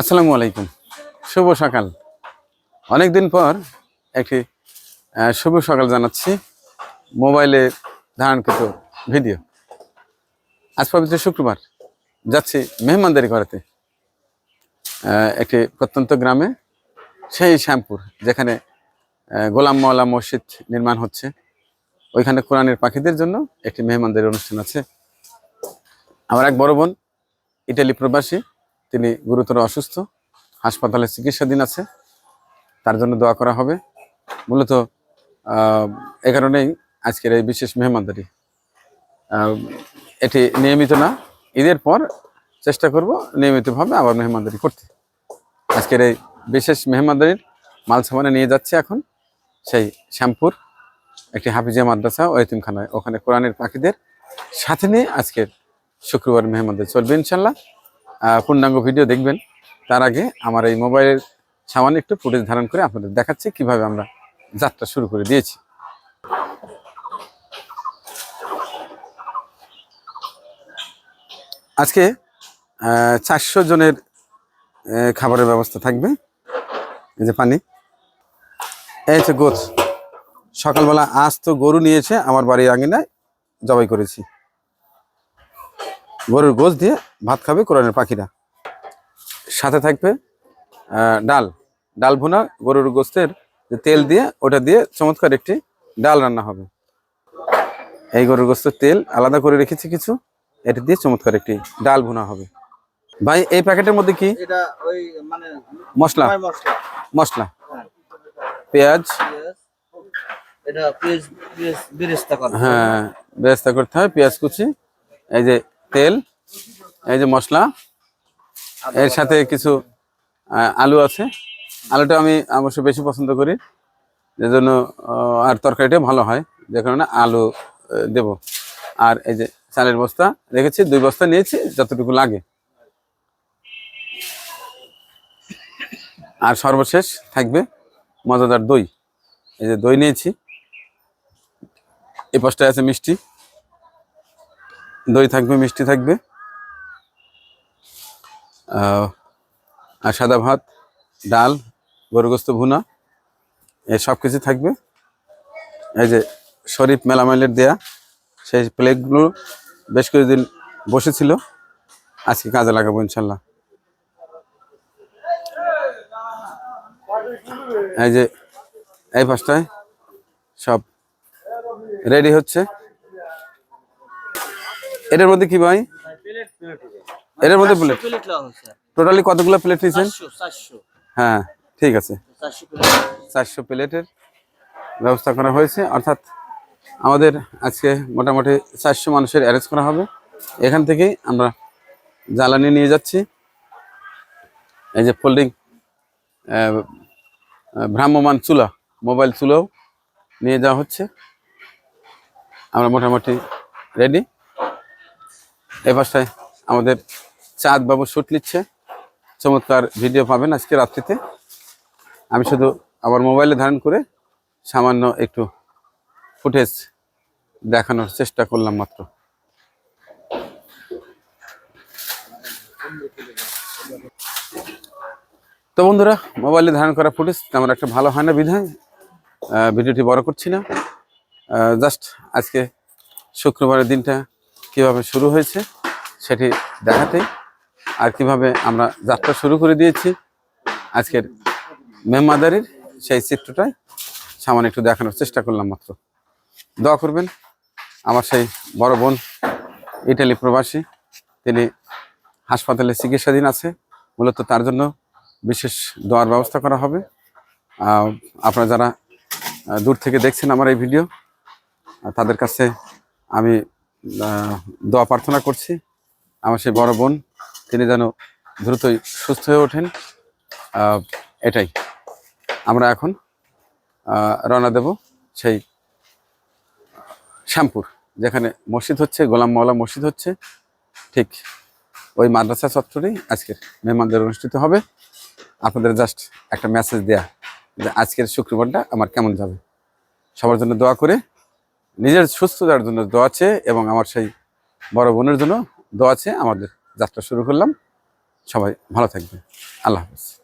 আসসালামু আলাইকুম। শুভ সকাল। অনেক দিন পর একটি শুভ সকাল জানাচ্ছি মোবাইলে ধারণকৃত ভিডিও। আজ পবিত্র শুক্রবার। যাচ্ছি মেহমানদারি করাতে একটি প্রত্যন্ত গ্রামে, সেই শ্যামপুর, যেখানে গোলাম মওলা মসজিদ নির্মাণ হচ্ছে। ওইখানে কোরআনের পাখিদের জন্য একটি মেহমানদারি অনুষ্ঠান আছে। আমার এক বড় বোন, ইটালি প্রবাসী। তিনি গুরুতর অসুস্থ, হাসপাতালে চিকিৎসাধীন আছে, তার জন্য দোয়া করা হবে। মূলত এ কারণেই আজকের এই বিশেষ মেহমানদারি। এটি নিয়মিত না, ঈদের পর চেষ্টা করব নিয়মিতভাবে আবার মেহমানদারি করতে। আজকের এই বিশেষ মেহমানদারির মাল সামানে নিয়ে যাচ্ছে এখন, সেই শ্যামপুর, একটি হাফিজিয়া মাদ্রাসা ও এতিমখানায়। ওখানে কোরআনের পাখিদের সাথে নিয়ে আজকের শুক্রবার মেহমানদারি চলবে ইনশাল্লাহ পূর্ণাঙ্গ ভিডিও দেখবেন। তার আগে আমার এই মোবাইলের সামান্য একটু ফুটেজ ধারণ করে আপনাদের দেখাচ্ছি কীভাবে আমরা যাত্রা শুরু করে দিয়েছি। আজকে চারশো জনের খাবারের ব্যবস্থা থাকবে। এই যে পানি। এই হচ্ছে গোছ। সকালবেলা আজ তো গরু নিয়েছে, আমার বাড়ির আঙিনায় জবাই করেছি। গরুর গোছ দিয়ে ভাত খাবে কোরআনের পাখিরা। সাথে থাকবে ডাল। ডাল ভুনা গরুর গোস্তের যে তেল দিয়ে ওটা দিয়ে চমৎকার একটি ডাল রান্না হবে। এই গরুর গোস্তের তেল আলাদা করে রেখেছি কিছু এটা দিয়ে চমৎকার একটি ডাল ভুনা হবে। ভাই এই প্যাকেটের মধ্যে কি? ওই মানে মশলা। মশলা। মশলা। পেঁয়াজ। বেরেস্তা হ্যাঁ ব্যবস্থা করতে হয় পেঁয়াজ কুচি। এই যে তেল, এই যে মশলা, এর সাথে কিছু আলু আছে। আলুটা আমি অবশ্য বেশি পছন্দ করি যে জন্য আর তরকারিটা ভালো হয়, যে কারণে আলু দেব। আর এই যে চালের বস্তা, রেখেছি, দুই বস্তা নিয়েছি, যতটুকু লাগে। আর সর্বশেষ থাকবে মজাদার দই। এই যে দই নিয়েছি। এই পাশটায় আছে মিষ্টি। দই থাকবে, মিষ্টি থাকবে। আর সাদা ভাত, ডাল গরুগ্রস্ত ভুনা, এ সব কিছু থাকবে। এই যে শরীফ মেলামাইলের দেয়া, সেই প্লেটগুলো বেশ কিছুদিন বসেছিল। আজকে কাজে লাগাবো ইনশাল্লাহ। এই যে এই পাশটায় সব রেডি হচ্ছে। এটার মধ্যে কি ভাই? এটার মধ্যে প্লেট টোটালি কতগুলো প্লেট নিয়েছেন? হ্যাঁ ঠিক আছে। চারশো চারশো প্লেটের ব্যবস্থা করা হয়েছে। অর্থাৎ আমাদের আজকে মোটামুটি চারশো মানুষের অ্যারেঞ্জ করা হবে। এখান থেকেই আমরা জ্বালানি নিয়ে যাচ্ছি। এই যে ফোল্ডিং ভ্রাম্যমান চুলা মোবাইল চুলাও নিয়ে যাওয়া হচ্ছে। আমরা মোটামুটি রেডি পাশটায় আমাদের চাঁদ বাবু শুট নিচ্ছে। চমৎকার ভিডিও পাবেন আজকে রাত্রিতে। আমি শুধু আমার মোবাইলে ধারণ করে সামান্য একটু ফুটেজ দেখানোর চেষ্টা করলাম মাত্র। তো বন্ধুরা মোবাইলে ধারণ করা ফুটেজ তেমন একটা ভালো হয় না বিধায় ভিডিওটি বড় করছি না। জাস্ট আজকে শুক্রবারের দিনটা কীভাবে শুরু হয়েছে সেটি দেখাতেই আর কীভাবে আমরা যাত্রা শুরু করে দিয়েছি আজকের মেহমাদারির সেই চিত্রটাই সামান্য একটু দেখানোর চেষ্টা করলাম মাত্র। দোয়া করবেন আমার সেই বড় বোন ইটালি প্রবাসী, তিনি হাসপাতালে চিকিৎসাধীন আছে, মূলত তার জন্য বিশেষ দোয়ার ব্যবস্থা করা হবে। আপনারা যারা দূর থেকে দেখছেন আমার এই ভিডিও, তাদের কাছে আমি দোয়া প্রার্থনা করছি। আমার সেই বড় বোন, তিনি যেন দ্রুতই সুস্থ হয়ে ওঠেন। এটাই। আমরা এখন রওনা দেব সেই শ্যামপুর, যেখানে মসজিদ হচ্ছে, গোলাম মাওলা মসজিদ হচ্ছে। ঠিক ওই মাদ্রাসা চত্বরেই আজকের মেহমানদের অনুষ্ঠিত হবে। আপনাদের জাস্ট একটা মেসেজ দেয়া যে আজকের শুক্রবারটা আমার কেমন যাবে। সবার জন্য দোয়া করে নিজের সুস্থতার জন্য দোয়া আছে এবং আমার সেই বড় বোনের জন্য দোয়া আছে আমাদের যাত্রা শুরু করলাম। সবাই ভালো থাকবে আল্লাহ হাফিজ।